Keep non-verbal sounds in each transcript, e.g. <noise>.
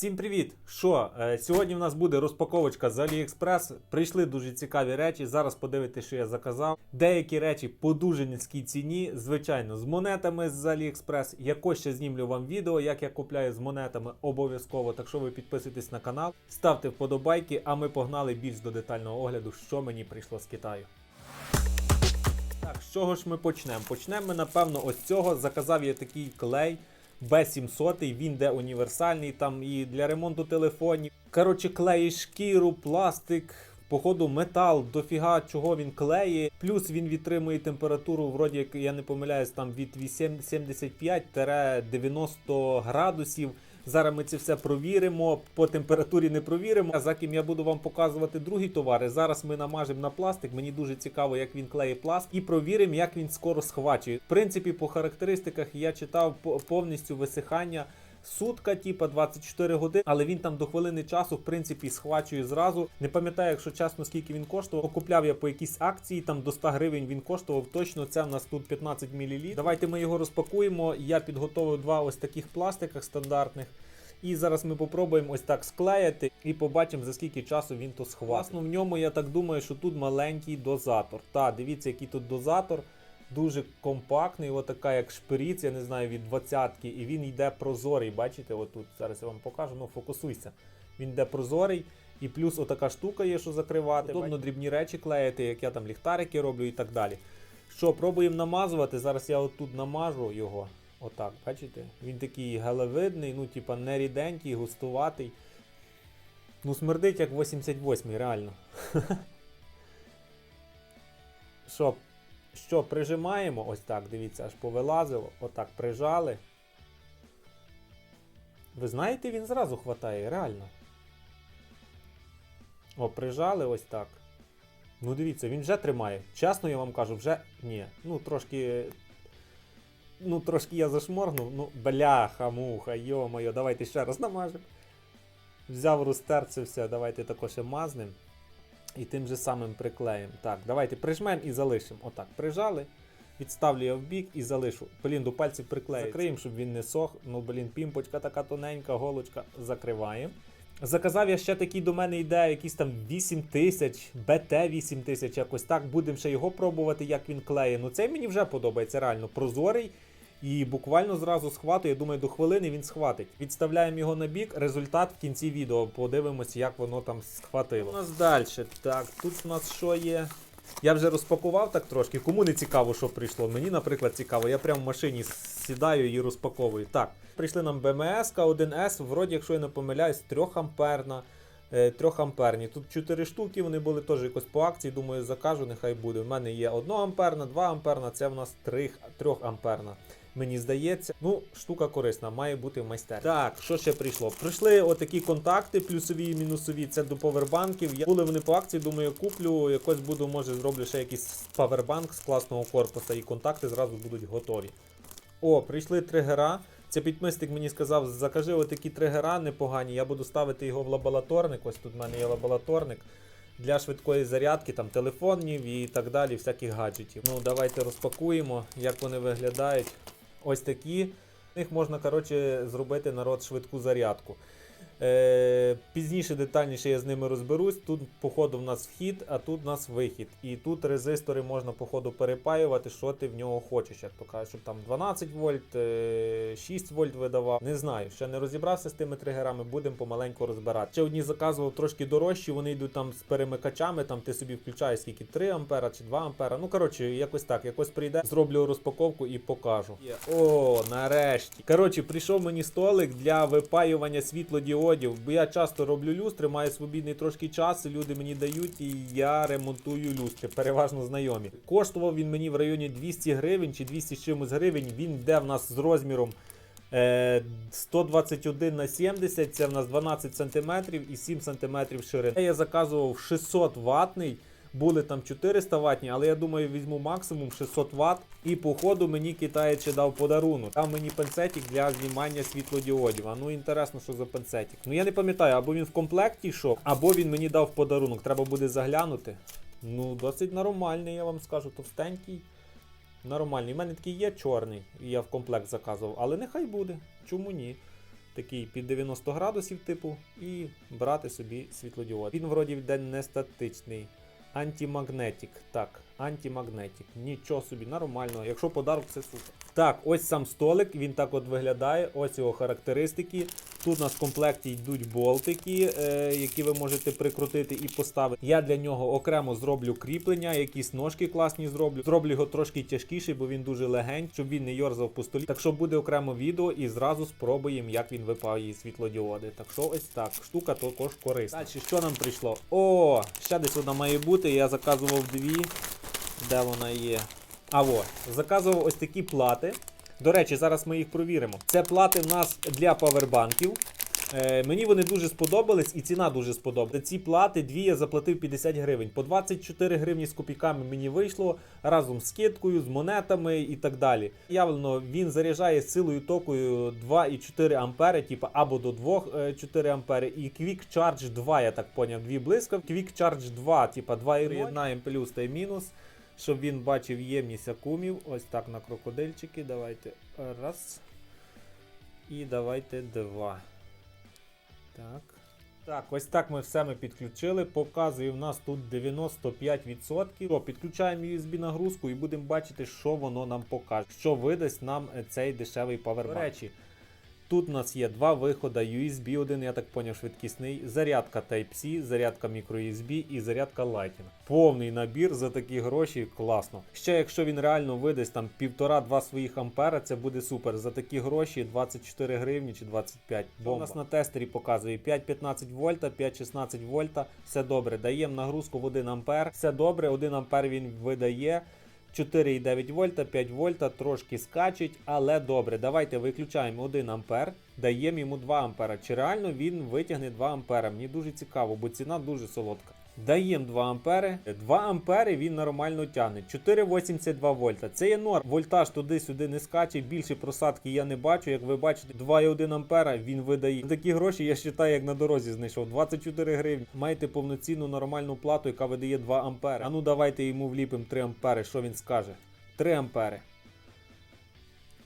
Всім привіт! Що, е, сьогодні в нас буде розпаковочка з AliExpress. Прийшли дуже цікаві речі. Зараз подивитися, що я заказав. Деякі речі по дуже низькій ціні, звичайно, з монетами з AliExpress. Якось ще знімлю вам відео, як я купляю з монетами обов'язково. Так що ви підписуйтесь на канал, ставте вподобайки, а ми погнали більш до детального огляду, що мені прийшло з Китаю. Так, з чого ж ми почнемо? Почнемо ми, напевно, ось цього. Заказав я такий клей. B700, він де універсальний, там і для ремонту телефонів. Коротше, клеї шкіру, пластик, походу метал, дофіга чого він клеє. Плюс він відтримує температуру, вроді як я не помиляюсь, там від 75-90 градусів. Зараз ми це все провіримо. По температурі не провіримо. А за ким я буду вам показувати другі товари. Зараз ми намажемо на пластик. Мені дуже цікаво, як він клеє пласт, і провіримо, як він скоро схвачує. В принципі, по характеристиках я читав по- повністю висихання. Сутка, типа 24 години, але він там до хвилини часу, в принципі, схвачує зразу. Не пам'ятаю, якщо чесно, скільки він коштував. Купляв я по якійсь акції, там до 100 гривень він коштував. Точно це в нас тут 15 мл. Давайте ми його розпакуємо. Я підготовив два ось таких пластиках стандартних. І зараз ми попробуємо ось так склеїти і побачимо, за скільки часу він то схватить. Власно, в ньому я так думаю, що тут маленький дозатор. Та, дивіться, який тут дозатор. Дуже компактний, отака як шприц, я не знаю, від двадцятки, і він йде прозорий. Бачите, отут зараз я вам покажу, ну фокусуйся. Він йде прозорий, і плюс отака штука є, що закривати. Удобно дрібні речі клеїти, як я там ліхтарики роблю і так далі. Що, пробуємо намазувати. Зараз я отут намажу його. Отак, бачите? Він такий гелевидний, ну, типа не ріденький, густуватий. Ну, смердить як 88-й, реально. <laughs> Що, що, прижимаємо? Ось так, дивіться, аж повилазило. Отак прижали. Ви знаєте, він зразу хватає, реально. О, прижали ось так. Ну, дивіться, він вже тримає. Чесно, я вам кажу, вже ні. Ну, трошки. Ну, трошки я зашморгнув. Ну, бляха, муха, йо-моє, давайте ще раз намажемо. Взяв рустер це все, давайте також мазнем. І тим же самим приклеїмо. Так, давайте прижмемо і залишимо. Отак, прижали. Відставлю я в бік і залишу. Блін, до пальців приклеїть. Закриємо, щоб він не сох. Ну, блін, пімпочка така тоненька, голочка. Закриваємо. Заказав я ще такий до мене йде, якийсь там 8000, БТ 8000, якось так. Будемо ще його пробувати, як він клеє. Ну цей мені вже подобається, реально прозорий. І буквально зразу схватує, я думаю, до хвилини він схватить. Відставляємо його на бік, результат в кінці відео. Подивимось, як воно там схватило. У нас далі. Так, тут у нас що є? Я вже розпакував так трошки. Кому не цікаво, що прийшло. Мені, наприклад, цікаво. Я прямо в машині сідаю і розпаковую. Так, прийшли нам БМС 1С, вроді, якщо я не помиляюсь, 3 амперна. 3 амперні. Тут 4 штуки, вони були теж якось по акції. Думаю, закажу, нехай буде. У мене є 1 амперна, 2 амперна, це в нас 3, 3 амперна. Мені здається, ну, штука корисна, має бути в майстерні. Так, що ще прийшло? Прийшли отакі контакти, плюсові і мінусові. Це до повербанків. Я були вони по акції, думаю, куплю. Якось буду, може, зроблю ще якийсь павербанк з класного корпуса, і контакти зразу будуть готові. О, прийшли тригера. Це підмисник мені сказав, закажи отакі тригера непогані. Я буду ставити його в лабораторник. Ось тут в мене є лабораторник. Для швидкої зарядки, там телефонів і так далі, всяких гаджетів. Ну, давайте розпакуємо, як вони виглядають. Ось такі. В них можна коротше, зробити народ швидку зарядку. Е, пізніше детальніше я з ними розберусь. Тут, походу, в нас вхід, а тут в нас вихід. І тут резистори можна, походу, перепаювати, що ти в нього хочеш. Як то кажуть, щоб там 12 вольт, е, 6 вольт видавав. Не знаю, ще не розібрався з тими тригерами, будемо помаленьку розбирати. Ще одні заказував трошки дорожчі, вони йдуть там з перемикачами, там ти собі включаєш скільки 3 ампера чи 2 ампера. Ну, коротше, якось так, якось прийде, зроблю розпаковку і покажу. О, нарешті. Коротше, прийшов мені столик для випаювання світлодіодів. Бо я часто роблю люстри, маю свобідний трошки час, люди мені дають, і я ремонтую люстри, переважно знайомі. Коштував він мені в районі 200 гривень чи 200 з чимось гривень. Він йде в нас з розміром. е, 121 на 70, це в нас 12 см і 7 см ширини. Я заказував 600 ватний. Були там 400 ватні, але я думаю, візьму максимум 600 Вт. І по ходу мені китаєць ще дав подарунок. Дав мені пенсетик для знімання світлодіодів. А ну інтересно, що за пенсетик. Ну я не пам'ятаю, або він в комплекті йшов, або він мені дав подарунок. Треба буде заглянути. Ну, досить нормальний, я вам скажу, товстенький. Нормальний. У мене такий є чорний, і я в комплект заказував, але нехай буде. Чому ні? такий під 90 градусів, типу, і брати собі світлодіод. Він вроді йде не статичний. Антимагнетик. Так, антимагнетик. Нічого собі, нормально. Якщо подарок, це супер. Так, ось сам столик, він так от виглядає. Ось його характеристики. Тут у нас в комплекті йдуть болтики, е, які ви можете прикрутити і поставити. Я для нього окремо зроблю кріплення, якісь ножки класні зроблю. Зроблю його трошки тяжкіший, бо він дуже легенький, щоб він не йорзав по столі. Так що буде окремо відео і зразу спробуємо, як він випає світлодіоди. Так що ось так. Штука також корисна. Далі, що нам прийшло? О, ще десь вона має бути. Я заказував дві. Де вона є? А во, заказував ось такі плати. До речі, зараз ми їх провіримо. Це плати в нас для павербанків. Е, мені вони дуже сподобались і ціна дуже сподобалась. Ці плати дві я заплатив 50 гривень. По 24 гривні з копійками мені вийшло разом з скидкою, з монетами і так далі. Явно він заряджає силою токою 2,4 ампери, типу або до 2,4 ампери. І Quick Charge 2, я так поняв, дві блискавки. Quick Charge 2, типу 2,0. Приєднаємо плюс та мінус щоб він бачив ємність акумів. Ось так на крокодильчики. Давайте раз. І давайте два. Так. Так, ось так ми все ми підключили. Показує в нас тут 95%. То, підключаємо USB нагрузку і будемо бачити, що воно нам покаже. Що видасть нам е, цей дешевий павербанк. До речі, Тут у нас є два виходи USB, один, я так поняв, швидкісний, зарядка Type-C, зарядка microUSB і зарядка Lightning. Повний набір за такі гроші, класно. Ще якщо він реально видасть там 1,5-2 своїх ампера, це буде супер. За такі гроші 24 гривні чи 25. Бо у нас на тестері показує 5-15 вольта, 5-16 вольта. Все добре. Даємо нагрузку в 1 ампер. Все добре, 1 ампер він видає. 4,9 вольта, 5 вольта, трошки скачуть, але добре. Давайте виключаємо 1 ампер, даємо йому 2 ампера. Чи реально він витягне 2 ампера? Мені дуже цікаво, бо ціна дуже солодка. Даємо 2 ампери. 2 ампери він нормально тягне. 4,82 вольта. Це є норм. Вольтаж туди-сюди не скаче. Більше просадки я не бачу. Як ви бачите, 2,1 ампера він видає. Такі гроші я вважаю, як на дорозі знайшов. 24 гривні. Маєте повноцінну нормальну плату, яка видає 2 ампери. А ну давайте йому вліпимо 3 ампери. Що він скаже? 3 ампери.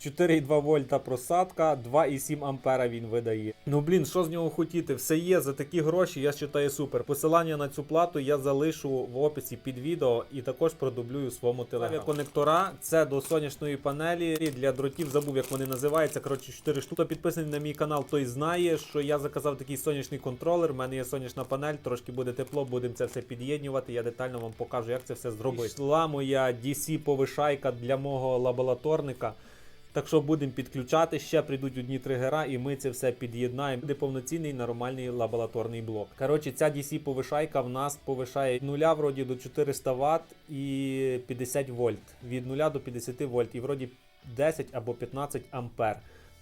4,2 вольта просадка, 2,7 ампера він видає. Ну блін, що з нього хотіти? Все є за такі гроші, я вважаю супер. Посилання на цю плату я залишу в описі під відео і також продублюю своєму телеграмі. Конектора це до сонячної панелі для дротів. Забув, як вони називаються. Коротше, 4 штуки. Хто підписаний на мій канал, той знає, що я заказав такий сонячний контролер. У мене є сонячна панель, трошки буде тепло, будемо це все під'єднювати. Я детально вам покажу, як це все зробити. Йшла моя DC повишайка для мого лабораторника. Так що будемо підключати, ще прийдуть одні тригера, і ми це все під'єднаємо. Буде повноцінний нормальний лабораторний блок. Коротше, ця DC повишайка в нас повишає нуля вроді до 400 Вт і 50 вольт. Від 0 до 50 вольт і вроді 10 або 15 ампер.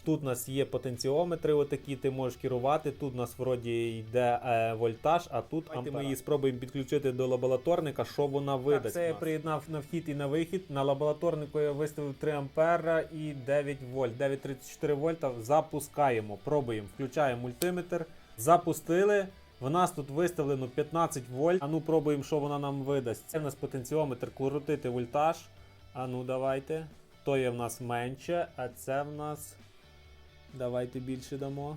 Тут у нас є потенціометри, отакі ти можеш керувати. Тут у нас вроді йде е, вольтаж, а тут Давайте ми її спробуємо підключити до лабораторника, що вона видасть. Так, Це я приєднав на вхід і на вихід. На лабораторнику я виставив 3 ампера і 9 вольт. 9,34 вольта. Запускаємо. Пробуємо. Включаємо мультиметр. Запустили. В нас тут виставлено 15 вольт. А ну пробуємо, що вона нам видасть. Це в нас потенціометр, крутити вольтаж. А ну давайте. То є в нас менше, а це в нас. Давайте більше дамо.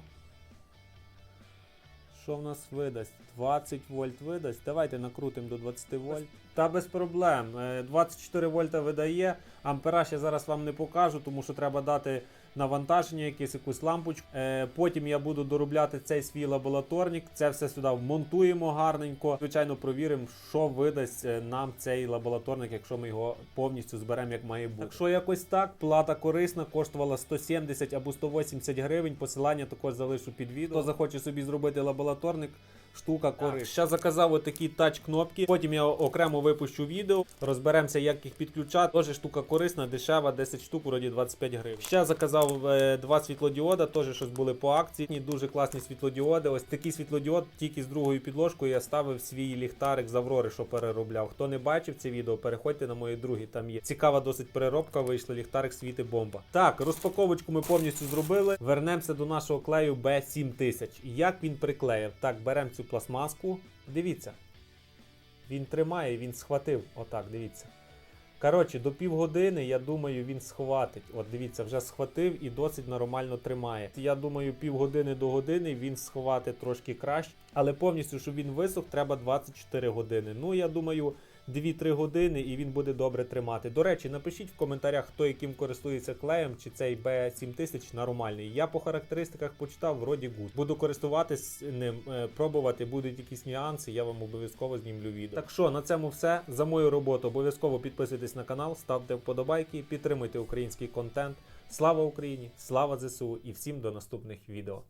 Що в нас видасть? 20 вольт видасть. Давайте накрутимо до 20 вольт. Та без проблем. Е, 24 вольта видає. Ампераж я зараз вам не покажу, тому що треба дати навантаження, якесь якусь лампочку. Е, Потім я буду доробляти цей свій лабораторник. Це все сюди вмонтуємо гарненько. Звичайно, провіримо, що видасть е, нам цей лабораторник, якщо ми його повністю зберемо, як має бути. Так що якось так, плата корисна, коштувала 170 або 180 гривень. Посилання також залишу під відео. Хто захоче собі зробити лабораторник. Штука корисна. Ще заказав отакі тач-кнопки. Потім я окремо випущу відео. Розберемося, як їх підключати. Теж штука корисна, дешева, 10 штук, вроді 25 гривень. Ще заказав е, два світлодіода, теж щось були по акції. Дуже класні світлодіоди. Ось такий світлодіод, тільки з другою підложкою я ставив свій ліхтарик з Аврори, що переробляв. Хто не бачив це відео, переходьте на мої другі. Там є цікава досить переробка. Вийшла ліхтарик світи бомба. Так, розпаковочку ми повністю зробили. Вернемося до нашого клею B7000. Як він приклеїв? Так, беремо цю пластмаску. Дивіться. Він тримає, він схватив. Отак, дивіться. Коротше, до півгодини, я думаю, він схватить. От дивіться, вже схватив і досить нормально тримає. Я думаю, півгодини до години він схватить трошки краще, але повністю, щоб він висох, треба 24 години. Ну, я думаю, 2-3 години і він буде добре тримати. До речі, напишіть в коментарях, хто яким користується клеєм, чи цей B7000 нормальний. Я по характеристиках почитав, вроді гуд. Буду користуватись ним, е, пробувати, будуть якісь нюанси, я вам обов'язково знімлю відео. Так що на цьому все. За мою роботу обов'язково підписуйтесь на канал, ставте вподобайки, підтримуйте український контент. Слава Україні! Слава ЗСУ і всім до наступних відео.